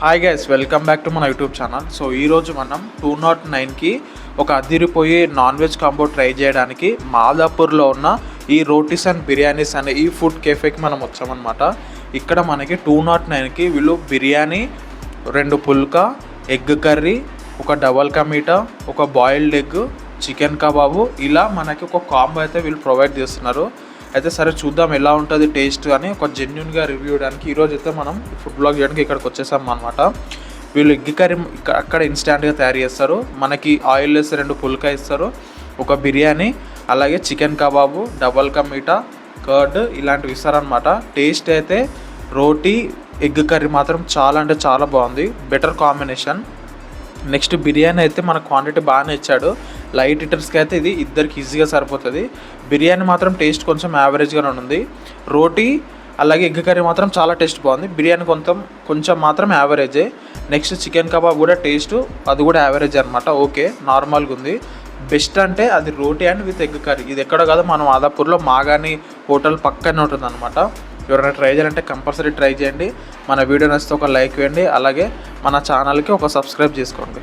Hi guys welcome back to మన YouTube channel so ఈరోజు మనం టూ నాట్ నైన్కి ఒక అదిరిపోయి నాన్ వెజ్ కాంబో ట్రై చేయడానికి మాదాపూర్లో ఉన్న ఈ రోటీస్ అండ్ బిర్యానీస్ అనే ఈ ఫుడ్ కేఫేకి మనం వచ్చామన్నమాట. ఇక్కడ మనకి టూ నాట్ నైన్కి వీళ్ళు బిర్యానీ రెండు పుల్కా ఎగ్ కర్రీ ఒక డబల్ కమీటా ఒక బాయిల్డ్ ఎగ్ చికెన్ కబాబు ఇలా మనకి ఒక కాంబో అయితే వీళ్ళు ప్రొవైడ్ చేస్తున్నారు. అయితే సరే చూద్దాం ఎలా ఉంటుంది టేస్ట్ అని ఒక జెన్యున్గా రివ్యూ ఇవ్వడానికి ఈరోజు అయితే మనం ఫుడ్ బ్లాగ్ చేయడానికి ఇక్కడికి వచ్చేసాం అనమాట వీళ్ళు ఎగ్ కర్రీ అక్కడ ఇన్స్టాంట్గా తయారు చేస్తారు. మనకి ఆయిల్ వేసి రెండు పుల్కా ఇస్తారు. ఒక బిర్యానీ అలాగే chicken kebab double ka meetha curd ఇలాంటివి ఇస్తారనమాట టేస్ట్ అయితే రోటీ ఎగ్ కర్రీ మాత్రం చాలా అంటే చాలా బాగుంది. బెటర్ కాంబినేషన్ నెక్స్ట్ బిర్యానీ అయితే మన క్వాంటిటీ బాగానే ఇచ్చాడు. లైట్ ఈటర్స్కి అయితే ఇది ఇద్దరికి ఈజీగా సరిపోతుంది. బిర్యానీ మాత్రం టేస్ట్ కొంచెం యావరేజ్గానే ఉంది. రోటీ అలాగే ఎగ్ కర్రీ మాత్రం చాలా టేస్ట్ బాగుంది. బిర్యానీ కొంచెం కొంచెం మాత్రం యావరేజే. నెక్స్ట్ చికెన్ కబాబ్ కూడా టేస్ట్ అది కూడా యావరేజ్ అనమాట ఓకే నార్మల్గా ఉంది. బెస్ట్ అంటే అది roti and with egg curry. ఇది ఎక్కడో కాదు మనం ఆదాపూర్లో మాగాని హోటల్ పక్కనే ఉంటుంది అనమాట ఎవరైనా ట్రై చేయాలంటే కంపల్సరీ ట్రై చేయండి. మన వీడియో నచ్చితే ఒక లైక్ వేయండి. అలాగే మన ఛానల్కి ఒక సబ్స్క్రైబ్ చేసుకోండి.